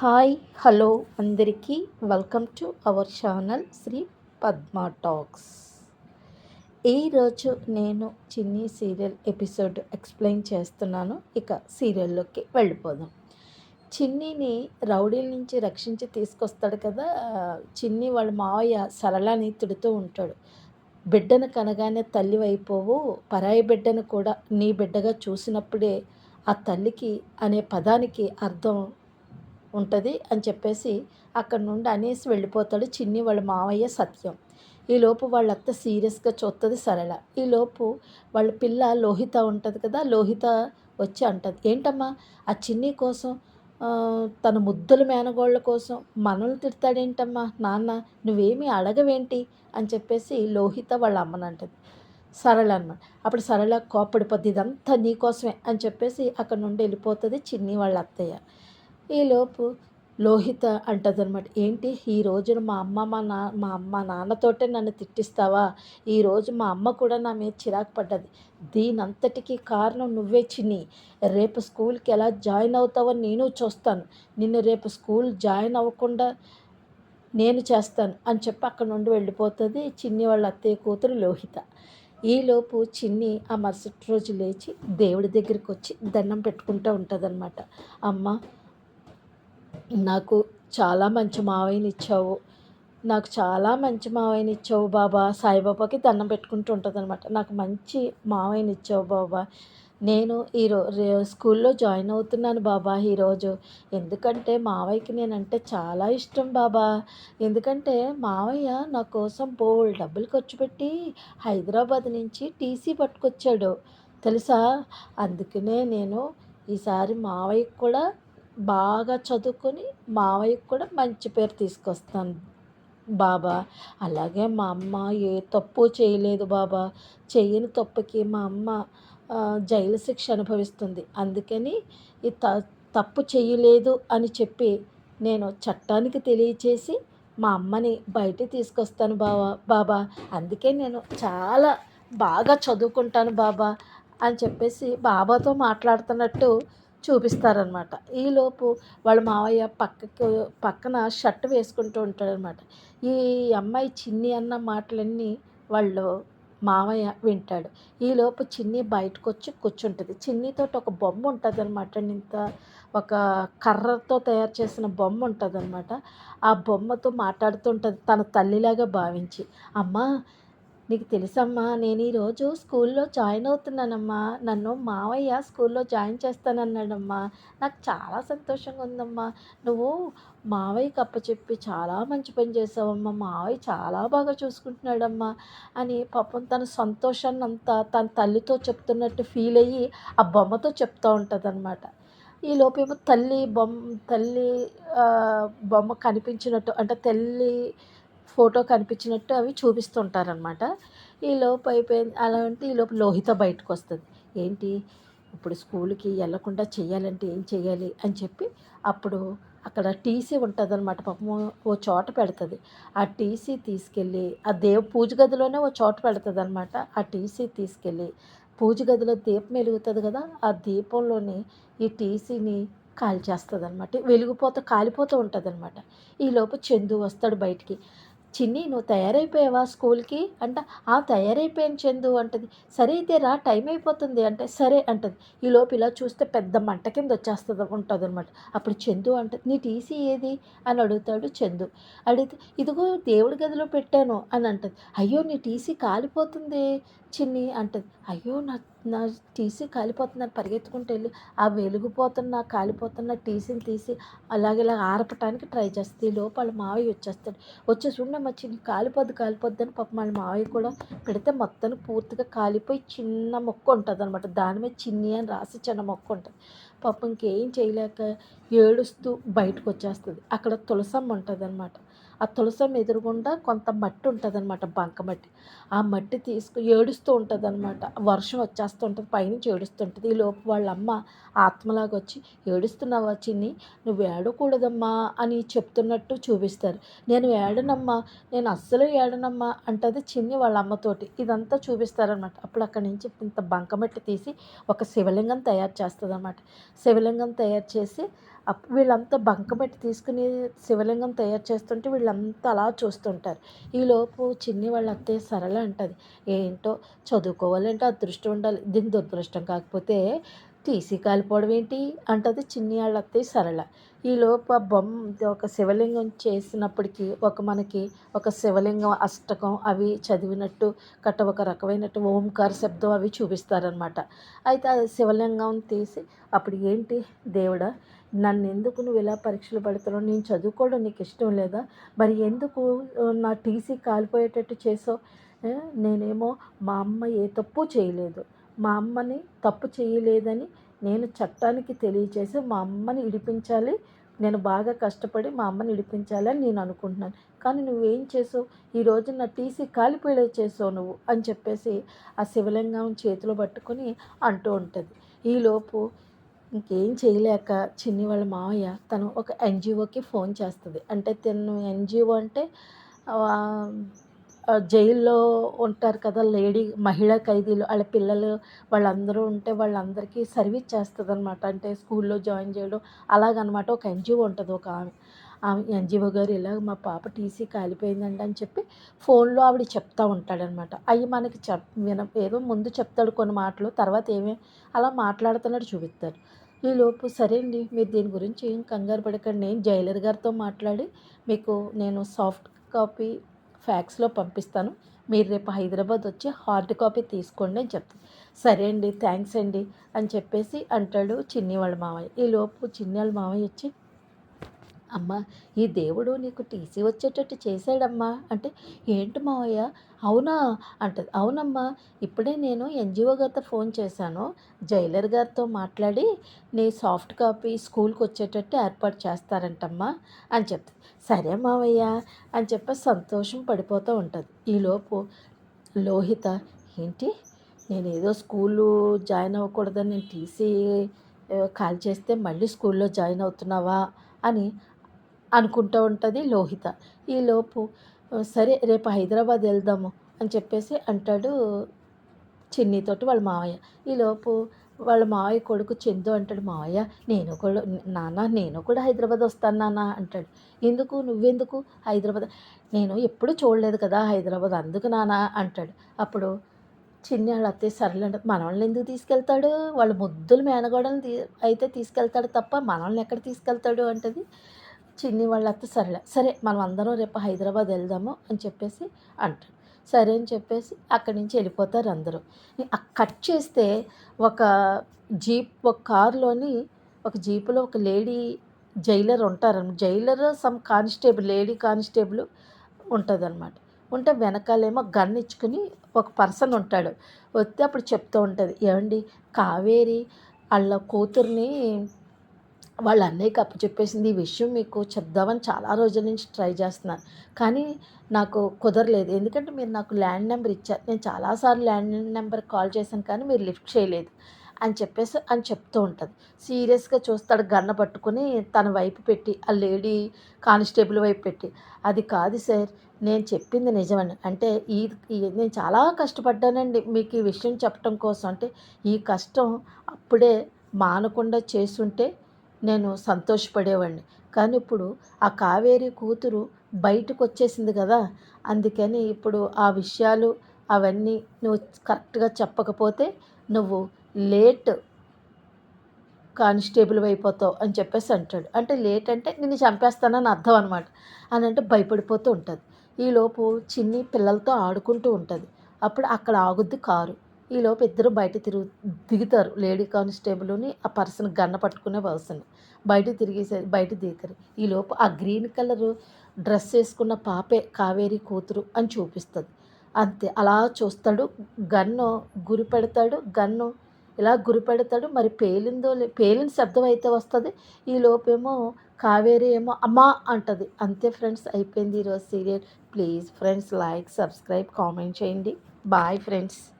Hi hello అందరికీ welcome to our channel Shri Padma talks. ఈరోజు నేను చిన్ని సీరియల్ ఎపిసోడ్ ఎక్స్ప్లెయిన్ చేస్తున్నాను. ఇక సీరియల్లోకి వెళ్ళిపోదాం. చిన్నిని రౌడీల నుంచి రక్షించి తీసుకొస్తాడు కదా. చిన్ని వాళ్ళ మావయ్య సరళని తిడుతూ ఉంటాడు. బిడ్డను కనగానే తల్లి పరాయి బిడ్డను కూడా నీ బిడ్డగా చూసినప్పుడే ఆ తల్లికి అనే పదానికి అర్థం ఉంటుంది అని చెప్పేసి అక్కడ నుండి అనేసి వెళ్ళిపోతాడు చిన్ని వాళ్ళ మావయ్య సత్యం. ఈలోపు వాళ్ళ అత్త సీరియస్గా చూస్తుంది సరళ. ఈలోపు వాళ్ళ పిల్ల లోహిత ఉంటుంది కదా లోహిత వచ్చి అంటుంది ఏంటమ్మా ఆ చిన్ని కోసం తన ముద్దుల మేనగోళ్ళ కోసం మనల్ని తిడతాడేంటమ్మా? నాన్న నువ్వేమీ అడగవేంటి? అని చెప్పేసి లోహిత వాళ్ళ అమ్మని అంటుంది. సరళ అనమాట అప్పుడు సరళ కోపడిపోద్ది ఇదంతా నీకోసమే అని చెప్పేసి అక్కడ నుండి వెళ్ళిపోతుంది చిన్ని వాళ్ళ అత్తయ్య. ఈలోపు లోహిత అంటదనమాట ఏంటి? ఈ రోజున మా అమ్మ మా నా మా అమ్మ నాన్నతోటే నన్ను తిట్టిస్తావా? ఈరోజు మా అమ్మ కూడా నా మీద చిరాకు పడ్డది. దీనంతటికీ కారణం నువ్వే చిన్ని. రేపు స్కూల్కి ఎలా జాయిన్ అవుతావో నేను చూస్తాను. నిన్ను రేపు స్కూల్ జాయిన్ అవ్వకుండా నేను చేస్తాను అని చెప్పి అక్కడ నుండి వెళ్ళిపోతుంది చిన్ని వాళ్ళ అత్తయ్య కూతురు లోహిత. ఈలోపు చిన్ని ఆ మరుసటి రోజు లేచి దేవుడి దగ్గరికి వచ్చి దండం పెట్టుకుంటూ ఉంటుందన్నమాట. అమ్మ నాకు చాలా మంచి మావయ్యని ఇచ్చావు నాకు చాలా మంచి మావయ్యని ఇచ్చావు బాబా. సాయిబాబాకి దండం పెట్టుకుంటూ ఉంటుంది అనమాట నాకు మంచి మావయ్యని ఇచ్చావు బాబా. నేను ఈరోజు స్కూల్లో జాయిన్ అవుతున్నాను బాబా ఈరోజు. ఎందుకంటే మావయ్యకి నేనంటే చాలా ఇష్టం బాబా. ఎందుకంటే మావయ్య నా కోసం బోల్ డబ్బులు ఖర్చు పెట్టి హైదరాబాద్ నుంచి టీసీ పట్టుకొచ్చాడు. తెలుసా? అందుకనే నేను ఈసారి మావయ్యకి కూడా బాగా చదువుకొని మావయ్యకి కూడా మంచి పేరు తీసుకొస్తాను బాబా. అలాగే మా అమ్మ ఏ తప్పు చేయలేదు బాబా. చేయని తప్పుకి మా అమ్మ జైలు శిక్ష అనుభవిస్తుంది. అందుకని ఈ త తప్పు చేయలేదు అని చెప్పి నేను చట్టానికి తెలియచేసి మా అమ్మని బయట తీసుకొస్తాను బాబా బాబా. అందుకే నేను చాలా బాగా చదువుకుంటాను బాబా అని చెప్పేసి బాబాతో మాట్లాడుతున్నట్టు చూపిస్తారనమాట ఈలోపు వాళ్ళ మావయ్య పక్కకు పక్కన షర్ట్ వేసుకుంటూ ఉంటాడనమాట ఈ అమ్మాయి చిన్ని అన్న మాటలన్నీ వాళ్ళు మావయ్య వింటాడు. ఈలోపు చిన్ని బయటకు వచ్చి కూర్చుంటుంది. చిన్నితో ఒక బొమ్మ ఉంటుంది అనమాట ఇంత ఒక కర్రతో తయారు చేసిన బొమ్మ ఉంటుంది అనమాట ఆ బొమ్మతో మాట్లాడుతుంటుంది తన తల్లిలాగా భావించి. అమ్మ నీకు తెలుసమ్మా నేను ఈరోజు స్కూల్లో జాయిన్ అవుతున్నానమ్మా. నన్ను మావయ్య స్కూల్లో జాయిన్ చేస్తానన్నాడమ్మా. నాకు చాలా సంతోషంగా ఉందమ్మా. నువ్వు మావయ్యకి అప్పచెప్పి చాలా మంచి పని చేసావమ్మా. మావయ్య చాలా బాగా చూసుకుంటున్నాడమ్మా అని పాపం తన సంతోషాన్ని అంతా తన తల్లితో చెప్తున్నట్టు ఫీల్ అయ్యి ఆ బొమ్మతో చెప్తూ ఉంటుంది అనమాట ఈ లోపేమో తల్లి బొమ్మ తల్లి బొమ్మ కనిపించినట్టు అంటే తల్లి ఫోటో కనిపించినట్టు అవి చూపిస్తుంటారనమాట ఈ లోపు అయిపోయింది. అలా అంటే ఈ లోపు లోహిత బయటకు వస్తుంది. ఏంటి? ఇప్పుడు స్కూల్కి వెళ్ళకుండా చేయాలంటే ఏం చేయాలి అని చెప్పి అప్పుడు అక్కడ టీసీ ఉంటుంది అనమాట పాపం ఓ చోట పెడుతుంది. ఆ టీసీ తీసుకెళ్ళి ఆ దేవ పూజ గదిలోనే ఓ చోట పెడుతుంది అనమాట ఆ టీసీ తీసుకెళ్ళి పూజ గదిలో దీపం వెలుగుతుంది కదా ఆ దీపంలోని ఈ టీసీని కాల్చేస్తుంది అనమాట వెలిగిపోతూ కాలిపోతూ ఉంటుంది అనమాట ఈలోపు చందు వస్తాడు బయటికి. చిన్ని నువ్వు తయారైపోయావా స్కూల్కి? అంట. ఆ తయారైపోయాను చందు అంటది. సరే అయితే రా టైం అయిపోతుంది అంటే సరే అంటది. ఈ లోపు ఇలా చూస్తే పెద్ద మంట కింద వచ్చేస్తుంది ఉంటుంది అనమాట అప్పుడు చందు అంటది నీ టీసీ ఏది? అని అడుగుతాడు చందు. అడిగితే ఇదిగో దేవుడి గదిలో పెట్టాను అని అంటది. అయ్యో నీ టీసీ కాలిపోతుంది చిన్ని అంటది అయ్యో నా నా టీసీ కాలిపోతుందని పరిగెత్తుకుంటూ వెళ్ళి. ఆ వెలిగిపోతున్న కాలిపోతున్న టీసీని తీసి అలాగే ఆరపటానికి ట్రై చేస్తుంది. లోపల మావయ్య వచ్చేస్తాడు. వచ్చేసి చూడమ్మా చిన్ని కాలిపోద్దు కాలిపోద్దు అని పాప వాళ్ళ మావయ్య కూడా పెడితే మొత్తం పూర్తిగా కాలిపోయి చిన్న మొక్క ఉంటుంది అనమాట దాని మీద చిన్ని అని రాసి చిన్న మొక్క ఉంటుంది. పాపం ఇంకేం చేయలేక ఏడుస్తూ బయటకు వచ్చేస్తుంది. అక్కడ తులసమ్మ ఉంటుంది అనమాట ఆ తులసం ఎదురుగుండా కొంత మట్టి ఉంటుంది అనమాట బంక మట్టి. ఆ మట్టి తీసుకు ఏడుస్తూ ఉంటుంది అనమాట వర్షం వచ్చేస్తూ ఉంటుంది పైనుంచి ఏడుస్తుంటుంది. ఈ లోపు వాళ్ళ అమ్మ ఆత్మలాగా వచ్చి ఏడుస్తున్నావా చిన్ని? నువ్వు ఏడకూడదమ్మా అని చెప్తున్నట్టు చూపిస్తారు. నేను ఏడనమ్మా నేను అస్సలు ఏడనమ్మా అంటది చిన్ని వాళ్ళ అమ్మతోటి ఇదంతా చూపిస్తారనమాట అప్పుడు అక్కడి నుంచి ఇంత బంకమట్టి తీసి ఒక శివలింగం తయారు చేస్తుంది అనమాట శివలింగం తయారు చేసి వీళ్ళంతా బంక పెట్టి తీసుకుని శివలింగం తయారు చేస్తుంటే వీళ్ళంతా అలా చూస్తుంటారు. ఈలోపు చిన్ని వాళ్ళ అత్తయ్య సరళ అంటుంది. ఏంటో చదువుకోవాలంటే అదృష్టం ఉండాలి. దీని దురదృష్టం కాకపోతే తీసి కాలిపోవడం ఏంటి? అంటది చిన్ని వాళ్ళ అత్తయ్య సరళ ఈలోపు ఆ బొమ్మ ఒక శివలింగం చేసినప్పటికీ ఒక మనకి ఒక శివలింగం అష్టకం అవి చదివినట్టు కట్ట ఒక రకమైనట్టు ఓంకార శబ్దం అవి చూపిస్తారనమాట అయితే ఆ శివలింగం తీసి అప్పుడు ఏంటి దేవుడా నన్ను ఎందుకు నువ్వు ఇలా పరీక్షలు పెడుతున్నావు? నేను చదువుకోవడం నీకు ఇష్టం లేదా? మరి ఎందుకు నా టీసీ కాలిపోయేటట్టు చేసావు? నేనేమో మా అమ్మ ఏ తప్పు చేయలేదు. మా అమ్మని తప్పు చేయలేదని నేను చట్టానికి తెలియచేసి మా అమ్మని ఇడిపించాలి. నేను బాగా కష్టపడి మా అమ్మని ఇడిపించాలి అని నేను అనుకుంటున్నాను. కానీ నువ్వేం చేసావు? ఈరోజు నా టీసీ కాలిపోయేలా చేసావు నువ్వు అని చెప్పేసి ఆ శివలింగం చేతిలో పట్టుకొని అంటూ ఉంటుంది. ఈలోపు ఇంకేం చేయలేక చిన్ని వాళ్ళ మావయ్య తను ఒక ఎన్జిఓకి ఫోన్ చేస్తుంది. అంటే తను ఎన్జిఓ అంటే జైల్లో ఉంటారు కదా లేడీ మహిళా ఖైదీలు వాళ్ళ పిల్లలు వాళ్ళందరూ ఉంటే వాళ్ళందరికీ సర్వీస్ చేస్తుంది అనమాట అంటే స్కూల్లో జాయిన్ చేయడం అలాగనమాట. ఒక ఎన్జిఓ ఉంటుంది ఒక ఆమె. ఆమె ఎన్జిఓ గారు ఇలాగ మా పాప టీసీ కాలిపోయిందండి అని చెప్పి ఫోన్లో ఆవిడ చెప్తా ఉంటాడనమాట అవి మనకి చెప్ విన ఏదో ముందు చెప్తాడు కొన్ని మాటలు తర్వాత ఏమే అలా మాట్లాడుతున్నాడు చూపిస్తారు ఈలోపు సరే అండి మీరు దీని గురించి ఏం కంగారు పడకండి నేను జైలర్ గారితో మాట్లాడి మీకు నేను సాఫ్ట్ కాపీ ఫ్యాక్స్లో పంపిస్తాను. మీరు రేపు హైదరాబాద్ వచ్చి హార్డ్ కాపీ తీసుకోండి అని చెప్తాను సరే అండి థ్యాంక్స్ అండి అని చెప్పేసి అంటాడు చిన్ని వాళ్ళ మావయ్య ఈలోపు చిన్ని వాళ్ళ మావయ్య వచ్చి అమ్మా ఈ దేవుడు నీకు టీసీ వచ్చేటట్టు చేశాడమ్మా. అంటే ఏంటి మావయ్య? అవునా? అంటది. అవునమ్మా ఇప్పుడే నేను ఎన్జిఓ గారితో ఫోన్ చేశాను. జైలర్ గారితో మాట్లాడి నీ సాఫ్ట్ కాపీ స్కూల్కి వచ్చేటట్టు ఏర్పాటు చేస్తారంటమ్మా అని చెప్తుంది. సరే మావయ్య అని చెప్పి సంతోషం పడిపోతూ ఉంటుంది. ఈలోపు లోహిత ఏంటి? నేను ఏదో స్కూలు జాయిన్ అవ్వకూడదని నేను టీసీ కాల్ చేస్తే మళ్ళీ స్కూల్లో జాయిన్ అవుతున్నావా? అని అనుకుంటూ ఉంటుంది లోహిత. ఈలోపు సరే రేపు హైదరాబాద్ వెళ్దాము అని చెప్పేసి అంటాడు చిన్నీతోటి వాళ్ళ మావయ్య. ఈలోపు వాళ్ళ మావయ్య కొడుకు చందు అంటాడు మావయ్య నేను కూడా నాన్న నేను కూడా హైదరాబాద్ వస్తాను నాన్న అంటాడు. ఎందుకు? నువ్వెందుకు హైదరాబాద్? నేను ఎప్పుడు చూడలేదు కదా హైదరాబాద్ అందుకు నాన్న అంటాడు. అప్పుడు చిన్ని వాళ్ళ అత్తయ్య సర్లేండి మనల్ని ఎందుకు తీసుకెళ్తాడు? వాళ్ళ ముద్దులు మేనగోడని తీ అయితే తీసుకెళ్తాడు తప్ప మనల్ని ఎక్కడ తీసుకెళ్తాడు? అంటది. చిన్ని వాళ్ళ అత్త సరే సరే మనం అందరం రేపు హైదరాబాద్ వెళ్దాము అని చెప్పేసి అంటాడు సరే అని చెప్పేసి అక్కడి నుంచి వెళ్ళిపోతారు అందరూ. కట్ చేస్తే ఒక జీప్ ఒక కారులోని ఒక జీపులో ఒక లేడీ జైలర్ ఉంటారు jailer some constable lady constable ఉంటుందన్నమాట ఉంటే వెనకాలేమో గన్ ఇచ్చుకుని ఒక పర్సన్ ఉంటాడు. వస్తే అప్పుడు చెప్తూ ఉంటుంది ఏమండి కావేరి వాళ్ళ కూతుర్ని వాళ్ళ అన్నయ్యకి అప్పు చెప్పేసింది. ఈ విషయం మీకు చెప్దామని చాలా రోజుల నుంచి ట్రై చేస్తున్నాను కానీ నాకు కుదరలేదు. ఎందుకంటే మీరు నాకు ల్యాండ్ నెంబర్ ఇచ్చారు. నేను చాలాసార్లు ల్యాండ్ నెంబర్ కాల్ చేశాను కానీ మీరు లిఫ్ట్ చేయలేదు అని చెప్పేసి అని చెప్తూ ఉంటుంది. సీరియస్గా చూస్తాడు గన్న పట్టుకుని తన వైపు పెట్టి ఆ లేడీ కానిస్టేబుల్ వైపు పెట్టి అది కాదు సార్ నేను చెప్పింది నిజమని. అంటే ఈ నేను చాలా కష్టపడ్డానండి మీకు ఈ విషయం చెప్పడం కోసం. అంటే ఈ కష్టం అప్పుడే మానకుండా చేస్తుంటే నేను సంతోషపడేవాడిని కానీ ఇప్పుడు ఆ కావేరి కూతురు బయటకు వచ్చేసింది కదా అందుకని ఇప్పుడు ఆ విషయాలు అవన్నీ నువ్వు కరెక్ట్గా చెప్పకపోతే నువ్వు లేట్ కానిస్టేబుల్ అయిపోతావు అని చెప్పేసి అంటాడు. అంటే లేట్ అంటే నిన్ను చంపేస్తానని అర్థం అనమాట అని అంటే భయపడిపోతూ ఉంటుంది. ఈలోపు చిన్ని పిల్లలతో ఆడుకుంటూ ఉంటుంది. అప్పుడు అక్కడ ఆగుద్ది కారు. ఈలోపు ఇద్దరు బయట తిరుగు దిగుతారు. లేడీ కానిస్టేబుల్ని ఆ పర్సన్ గన్న పట్టుకునే పర్సన్. బయట తిరిగేసే బయట దిగుతారు. ఈలోపు ఆ గ్రీన్ కలర్ డ్రెస్ వేసుకున్న పాపే కావేరి కూతురు అని చూపిస్తుంది. అంతే. అలా చూస్తాడు. గన్ను గురి పెడతాడు. గన్ను ఇలా గురి పెడతాడు. మరి పేలిందో పేలిన శబ్దం అయితే వస్తుంది. ఈ లోపేమో కావేరి ఏమో అమ్మా అంటది. అంతే ఫ్రెండ్స్. అయిపోయింది ఈరోజు serial. Please friends like subscribe comment చేయండి. Bye friends.